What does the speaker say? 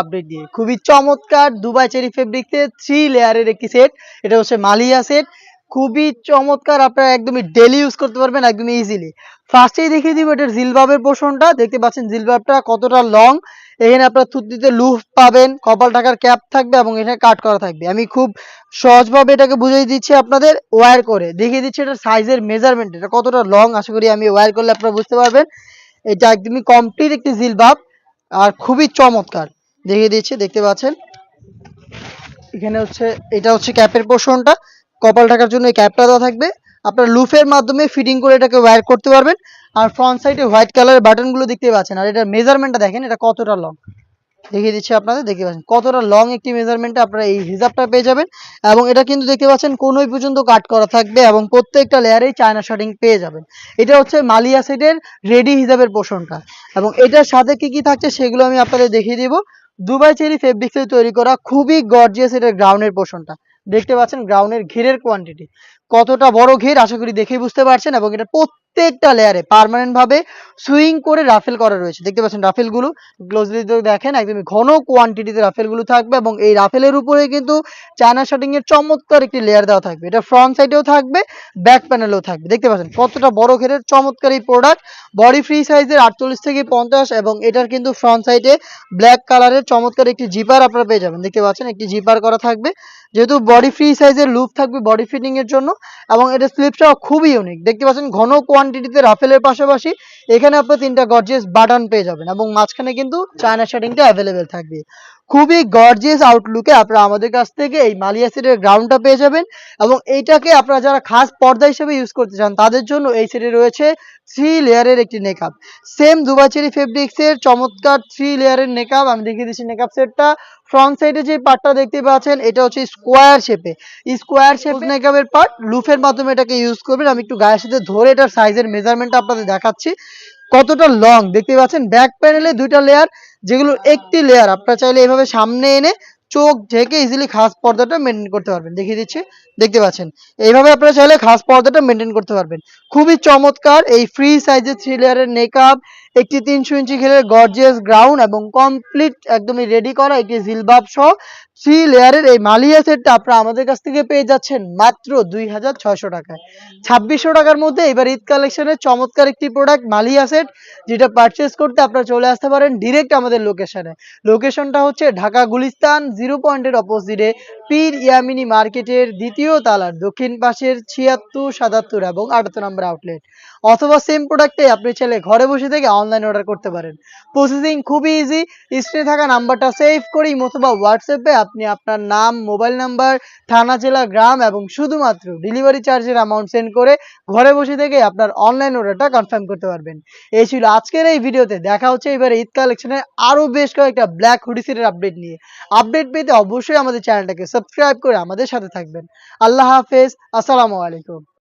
Update দিয়ে খুবই চমৎকার দুবাই চেরি ফেব্রিক্সে থ্রি লেয়ারের একটি সেট এটা হচ্ছে মালিয়া সেট খুবই চমৎকার, আপনারা একদমই ডেলি ইউজ করতে পারবেন, একদমই ইজিলি ফার্স্টেই দেখিয়ে দিব, এটার জিলবাবের পোর্শনটা দেখতে পাচ্ছেন জিলবাবটা কতটা লং এখানে আপনার থুতনিতে লুফ পাবেন, কপাল টাকার ক্যাপ থাকবে এবং এখানে কাট করা থাকবে। আমি খুব সহজভাবে এটাকে বুঝিয়ে দিচ্ছি আপনাদের ওয়্যার করে। দেখিয়ে দিচ্ছি এটার সাইজের মেজারমেন্ট এটা কতটা লং আশা করি আমি ওয়্যার করলে আপনারা বুঝতে পারবেন। এটা একদমই কমপ্লিট একটি জিলবাব, আর খুবই চমৎকার। দেখিয়ে দিচ্ছি, দেখতে পাচ্ছেন? এখানে হচ্ছে, এটা হচ্ছে ক্যাপের পোর্শনটা। কপাল ঢাকার জন্য এই ক্যাপটা দেওয়া থাকবে। আপনার লুফের মাধ্যমে ফিটিং করে এটাকে ওয়্যার করতে পারবেন। আর ফ্রন্ট সাইডে হোয়াইট কালারের বাটনগুলো দেখতে পাচ্ছেন। আর এটার মেজারমেন্টটা দেখেন, এটা কতটা লং দেখিয়ে দিচ্ছি আপনাদের, দেখতে পাচ্ছেন? কতটা লং একটি মেজারমেন্টে আপনারা এই হিসাবটা পেয়ে যাবেন। এবং এটা কিন্তু দেখতে পাচ্ছেন, কোনোই পর্যন্ত কাট করা থাকবে এবং প্রত্যেকটা লেয়ারেই চায়না শার্টিং পেয়ে যাবেন। এটা হচ্ছে মালিয়া সেটের রেডি হিসাবের পোষণটা এবং এটার সাথে কি কি থাকছে, সেগুলো আমি আপনাদের দেখিয়ে দিব। দুবাই চেরি ফেব্রিক্সে তৈরি করা খুবই গর্জিয়াস এটার গ্রাউন্ডের পোষণটা দেখতে পাচ্ছেন গ্রাউন্ডের ঘিরের কোয়ান্টিটি কতটা বড় ঘের, আশা করি দেখেই বুঝতে পারছেন এবং এটা প্রত্যেকটা লেয়ারে পার্মানেন্ট ভাবে সুইং করে রাফেল করা রয়েছে। দেখতে পাচ্ছেন রাফেলগুলো? ক্লোজলি দেখেন একদমই ঘন কোয়ান্টিটিতে রাফেলগুলো থাকবে এবং এই রাফেলের উপরে কিন্তু চায়না শার্টিং এর চমৎকার একটি লেয়ার দেওয়া থাকবে। এটা ফ্রন্ট সাইডেও থাকবে ব্যাক প্যানেলেও থাকবে। দেখতে পাচ্ছেন, কতটা বড় ঘেরের চমৎকার এই প্রোডাক্ট বডি ফ্রি সাইজের আটচল্লিশ থেকে পঞ্চাশ এবং এটার কিন্তু ফ্রন্ট সাইডে ব্ল্যাক কালারের চমৎকার একটি জিপার আপনারা পেয়ে যাবেন। দেখতে পাচ্ছেন, একটি জিপার করা থাকবে। যেহেতু বডি ফ্রি সাইজের লুপ থাকবে বডি ফিটিং এর জন্য এবং এটা স্লিপটাও খুবই ইউনিক দেখতে পাচ্ছেন, ঘন কোয়ান্টিটিতে রাফেলের পাশাপাশি এখানে আপনি তিনটা গর্জিয়াস বাটন পেয়ে যাবেন এবং মাঝখানে কিন্তু চায়না শেডিংটা অ্যাভেলেবেল থাকবে। খুবই গর্জিয়াস আউটলুকে আপনারা আমাদের কাছ থেকে এই মালিয়া সেটের গ্রাউন্ডটা পেয়ে যাবেন এবং এইটাকে আপনারা যারা খাস পর্দা হিসেবে ইউজ করতে চান তাদের জন্য এই সেটে রয়েছে থ্রি লেয়ারের একটি নেকআপ সেম দুবাচেরি ফেব্রিক্সের চমৎকার থ্রি লেয়ারের নেকআপ আমি দেখিয়ে দিচ্ছি নেকআপ সেটটা ফ্রন্ট সাইডে যে পার্টটা দেখতে পাচ্ছেন এটা হচ্ছে স্কোয়ার শেপে স্কোয়ার শেপ নেকআপের পার্ট লুফের মাধ্যমে এটাকে ইউজ করবেন। আমি একটু গায়ের সাথে ধরে এটার সাইজের মেজারমেন্ট আপনাদের দেখাচ্ছি। কতটা লং দেখতে পাচ্ছেন ব্যাক প্যানেলে দুইটা লেয়ার যেগুলো একটি লেয়ার আপনারা চাইলে এভাবে সামনে এনে চোখ ঢেকে ইজিলি খাস পর্দাটা মেনটেন করতে পারবেন। দেখিয়ে দিচ্ছি, দেখতে পাচ্ছেন। এইভাবে আপনারা চাইলে খাস পর্দাটা মেনটেন করতে পারবেন। খুবই চমৎকার এই ফ্রি সাইজের থ্রি লেয়ারের মেকআপ একটি তিনশো ইঞ্চি ঘেরের গর্জিয়াস গ্রাউন্ড এবং কমপ্লিট একদমই রেডি করা একটি জিলবাব সহ থ্রি লেয়ারের এই মালিয়া সেটটা আপনারা আমাদের কাছ থেকে পেয়ে যাচ্ছেন মাত্র দুই হাজার ছয়শো টাকায়। ছাব্বিশশো টাকার মধ্যে এবার ঈদ কালেকশনের চমৎকার একটি প্রোডাক্ট মালিয়া সেট, যেটা পারচেস করতে আপনারা চলে আসতে পারেন ডিরেক্ট আমাদের লোকেশনে লোকেশনটা হচ্ছে ঢাকা গুলিস্তান জিরো পয়েন্টের অপোজিটে পীর ইয়ামিনী মার্কেটের দ্বিতীয় তালার দক্ষিণ পাশের ছিয়াত্তর, সাতাত্তর এবং আটাত্তর নম্বর আউটলেট অথবা সেম প্রোডাক্টে আপনি চাইলে ঘরে বসে থেকে অনলাইন অর্ডার করতে পারেন। প্রসেসিং খুবই ইজি স্ক্রিনে থাকা নাম্বারটা সেভ করে অথবা হোয়াটসঅ্যাপে আপনি আপনার নাম মোবাইল নাম্বার থানা, জেলা, গ্রাম এবং শুধুমাত্র ডেলিভারি চার্জের অ্যামাউন্ট সেন্ড করে ঘরে বসে থেকে আপনার অনলাইন অর্ডারটা কনফার্ম করতে পারবেন। এই ছিল আজকের এই ভিডিওতে। দেখা হচ্ছে এবার ঈদ কালেকশনে আরও বেশ কয়েকটা ব্ল্যাক হুডি হুডিসিটের আপডেট নিয়ে। আপডেট পেতে অবশ্যই আমাদের চ্যানেলটাকে সাবস্ক্রাইব করে আমাদের সাথে থাকবেন। আল্লাহ হাফেজ, আসসালামু আলাইকুম।